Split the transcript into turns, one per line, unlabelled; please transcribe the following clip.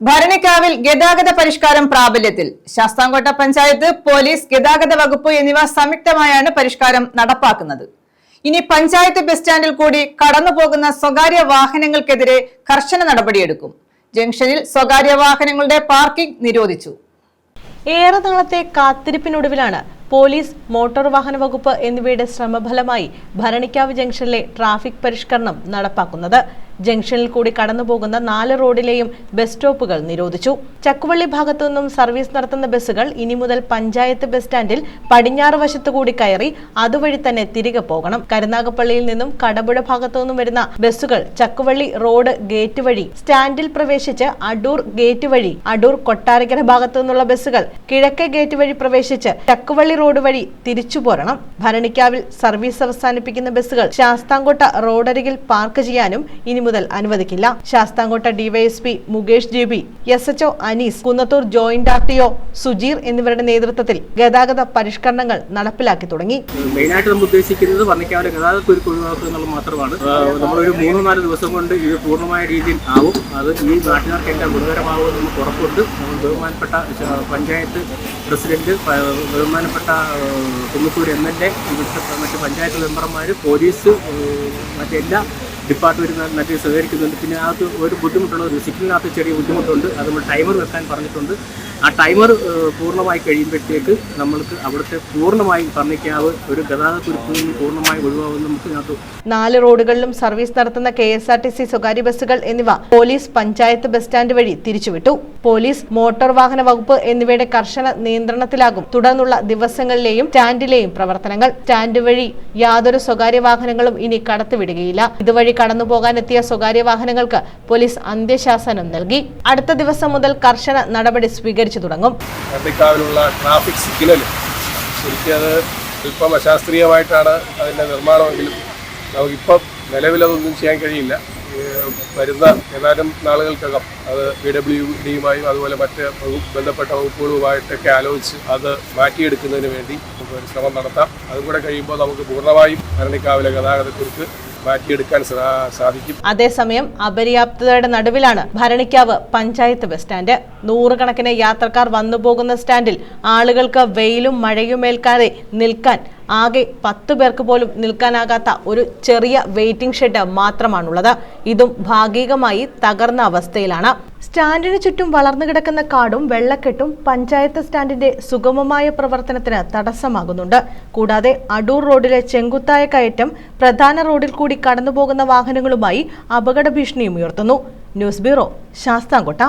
ഭരണിക്കാവിൽ ഗതാഗത പരിഷ്കാരം പ്രാബല്യത്തിൽ. ശാസ്താംകോട്ട പഞ്ചായത്ത് പോലീസ് ഗതാഗത വകുപ്പ് എന്നിവ സംയുക്തമായാണ് പരിഷ്കാരം നടപ്പാക്കുന്നത്. ഇനി പഞ്ചായത്ത് ബസ് സ്റ്റാൻഡിൽ കൂടി കടന്നുപോകുന്ന സ്വകാര്യ വാഹനങ്ങൾക്കെതിരെ കർശന നടപടിയെടുക്കും. ജംഗ്ഷനിൽ സ്വകാര്യ വാഹനങ്ങളുടെ പാർക്കിംഗ് നിരോധിച്ചു.
ഏറെ നാളത്തെ കാത്തിരിപ്പിനൊടുവിലാണ് പോലീസ് മോട്ടോർ വാഹന വകുപ്പ് എന്നിവയുടെ ശ്രമഫലമായി ഭരണിക്കാവ് ജംഗ്ഷനിലെ ട്രാഫിക് പരിഷ്കരണം നടപ്പാക്കുന്നത്. ജംഗ്ഷനിൽ കൂടി കടന്നുപോകുന്ന നാല് റോഡിലെയും ബസ് സ്റ്റോപ്പുകൾ നിരോധിച്ചു. ചക്കുവള്ളി ഭാഗത്തു നിന്നും സർവീസ് നടത്തുന്ന ബസ്സുകൾ ഇനി മുതൽ പഞ്ചായത്ത് ബസ് സ്റ്റാൻഡിൽ പടിഞ്ഞാറ് വശത്തുകൂടി കയറി അതുവഴി തന്നെ തിരികെ പോകണം. കരുനാഗപ്പള്ളിയിൽ നിന്നും കടപുഴ ഭാഗത്തു നിന്നും വരുന്ന ബസ്സുകൾ ചക്കുവള്ളി റോഡ് ഗേറ്റ് വഴി സ്റ്റാൻഡിൽ പ്രവേശിച്ച് അടൂർ ഗേറ്റ് വഴി അടൂർ കൊട്ടാരക്കര ഭാഗത്തു നിന്നുള്ള ബസ്സുകൾ കിഴക്കേ ഗേറ്റ് വഴി പ്രവേശിച്ച് ചക്കുവള്ളി റോഡ് വഴി തിരിച്ചു പോരണം. ഭരണിക്കാവിൽ സർവീസ് അവസാനിപ്പിക്കുന്ന ബസ്സുകൾ ശാസ്താംകോട്ട റോഡരികിൽ പാർക്ക് ചെയ്യാനും ഇനി മുതൽ അനുവദിക്കില്ല. Sasthamcotta DYSP Mukesh J B S HO Anees Kunnathur joint R T O Sujeer എന്നിവരുടെ നേതൃത്വത്തിൽ ഗതാഗത പരിഷ്കരണങ്ങൾ നടപ്പിലാക്കി തുടങ്ങി.
മെയിനായിട്ട് നമ്മൾ ഉദ്ദേശിക്കുന്നത് വർണിക്കാവിലെ ഗതാഗത കുരുക്ക് ഒഴിവാക്കുക എന്നുള്ളത് മാത്രമാണ്. നമ്മളൊരു മൂന്നോ നാല് ദിവസം കൊണ്ട് ഇത് പൂർണമായ രീതിയിൽ ആവും. അത് ഈ നാട്ടുകാർക്ക് എല്ലാം ഗുണകരമാകുമെന്ന് നമുക്ക് ഉറപ്പുണ്ട്. ബഹുമാനപ്പെട്ട പഞ്ചായത്ത് പ്രസിഡന്റ് ബഹുമാനപ്പെട്ട കുന്നത്തൂർ എം എൽ എ മറ്റ് പഞ്ചായത്ത് മെമ്പർമാർ പോലീസ് മറ്റെല്ലാ ഡിപ്പാർട്ട്മെന്റ് മറ്റേ സഹകരിക്കുന്നുണ്ട്. പിന്നെ അത് ഒരു ബുദ്ധിമുട്ടുള്ളത് സിഗ്നലിനകത്ത് ചെറിയ ബുദ്ധിമുട്ടുണ്ട്. അത് നമ്മൾ ടൈമർ വെക്കാൻ പറഞ്ഞിട്ടുണ്ട്. ആ ടൈമർ പൂർണമായി കഴിയുമ്പോഴത്തേക്ക് നമ്മൾക്ക് അവിടുത്തെ പൂർണമായി പറഞ്ഞിക്കാവ് ഒരു ഗതാഗത കുരുക്കിൽ നിന്ന് പൂർണമായി ഒഴിവാകുമെന്ന് നമുക്ക് ഇതിനകത്ത്
നാല് റോഡുകളിലും സർവീസ് നടത്തുന്ന K S R T C സ്വകാര്യ ബസ്സുകൾ എന്നിവ പോലീസ് പഞ്ചായത്ത് ബസ് സ്റ്റാൻഡ് വഴി തിരിച്ചുവിട്ടു. പോലീസ് മോട്ടോർ വാഹന വകുപ്പ് എന്നിവയുടെ കർശന നിയന്ത്രണത്തിലാകും തുടർന്നുള്ള ദിവസങ്ങളിലെയും സ്റ്റാൻഡിലെയും പ്രവർത്തനങ്ങൾ. സ്റ്റാൻഡ് വഴി യാതൊരു സ്വകാര്യ വാഹനങ്ങളും ഇനി കടത്തിവിടുകയില്ല. ഇതുവഴി കടന്നുപോകാനെത്തിയ സ്വകാര്യ വാഹനങ്ങൾക്ക് പോലീസ് അന്ത്യശാസനം നൽകി. അടുത്ത ദിവസം മുതൽ കർശന നടപടി സ്വീകരിച്ചു തുടങ്ങും.
വണ്ടിക്കാവിലുള്ള ട്രാഫിക് സിഗ്നൽ ശരിക്കും അത് അല്പം അശാസ്ത്രീയമായിട്ടാണ് അതിന്റെ നിർമ്മാണമെങ്കിലും നമുക്കിപ്പം നിലവിലതൊന്നും ചെയ്യാൻ കഴിയില്ല. വരുന്ന ഏതാനും നാളുകൾക്കകം അത് പി ഡബ്ല്യു ഡിയുമായും അതുപോലെ മറ്റ് ബന്ധപ്പെട്ട വകുപ്പുകളുമായിട്ടൊക്കെ ആലോചിച്ച് അത് മാറ്റിയെടുക്കുന്നതിന് വേണ്ടി നമുക്ക് ഒരു ശ്രമം നടത്താം. അതും കൂടെ കഴിയുമ്പോൾ നമുക്ക് പൂർണമായും ഭരണിക്കാവിലെ ഗതാഗതക്കുറിച്ച് മാറ്റിയെടുക്കാൻ സാധിക്കും.
അതേസമയം അപര്യാപ്തതയുടെ നടുവിലാണ് ഭരണിക്കാവ് പഞ്ചായത്ത് ബസ് സ്റ്റാൻഡ്. നൂറുകണക്കിന് യാത്രക്കാർ വന്നുപോകുന്ന സ്റ്റാൻഡിൽ ആളുകൾക്ക് വെയിലും മഴയും ഏൽക്കാതെ നിൽക്കാൻ ആകെ പത്ത് പേർക്ക് പോലും നിൽക്കാനാകാത്ത ഒരു ചെറിയ വെയിറ്റിംഗ് ഷെഡ് മാത്രമാണുള്ളത്. ഇതും ഭാഗികമായി തകർന്ന അവസ്ഥയിലാണ്. സ്റ്റാൻഡിന് ചുറ്റും വളർന്നു കിടക്കുന്ന കാടും വെള്ളക്കെട്ടും പഞ്ചായത്ത് സ്റ്റാൻഡിന്റെ സുഗമമായ പ്രവർത്തനത്തിന് തടസ്സമാകുന്നുണ്ട്. കൂടാതെ അടൂർ റോഡിലെ ചെങ്കുത്തായ കയറ്റം പ്രധാന റോഡിൽ കൂടി കടന്നുപോകുന്ന വാഹനങ്ങളുമായി അപകട ഭീഷണിയും ഉയർത്തുന്നു. News bureau Sasthamcotta.